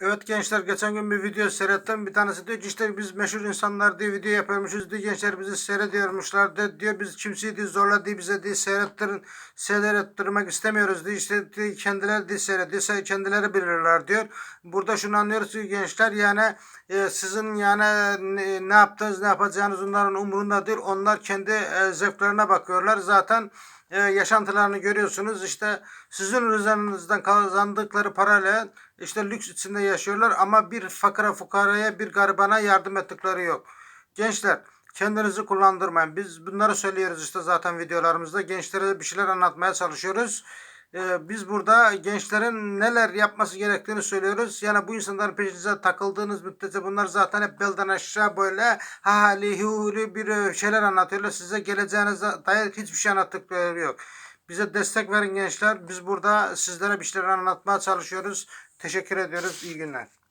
Evet gençler geçen gün bir video seyrettim. Bir tanesi diyor ki işte biz meşhur insanlar diye video yapıyormuşuz diye gençler bizi seyrediyormuşlar de diyor biz kimseyi diye zorla diye bize diye seyrettirin, seyrettirmek istemiyoruz diye işte diye kendileri diye seyrediyorsa kendileri bilirler diyor. Burada şunu anlıyoruz ki gençler yani e, sizin yani ne, ne yaptığınız ne yapacağınız onların umurunda değil. Onlar kendi e, zevklerine bakıyorlar. Zaten e, yaşantılarını görüyorsunuz. İşte sizin üzerinizden kazandıkları parayla işte lüks içinde yaşıyorlar ama bir fakire fukaraya bir garibana yardım ettikleri yok. Gençler kendinizi kullandırmayın. Biz bunları söylüyoruz işte zaten videolarımızda. Gençlere bir şeyler anlatmaya çalışıyoruz. Ee, biz burada gençlerin neler yapması gerektiğini söylüyoruz. Yani bu insanların peşinize takıldığınız müddetçe bunlar zaten hep belden aşağı böyle hali huli bir e, şeyler anlatıyorlar. Size geleceğinize dair hiçbir şey anlattıkları yok. Bize destek verin gençler. Biz burada sizlere bir şeyler anlatmaya çalışıyoruz. Teşekkür ediyoruz. İyi günler.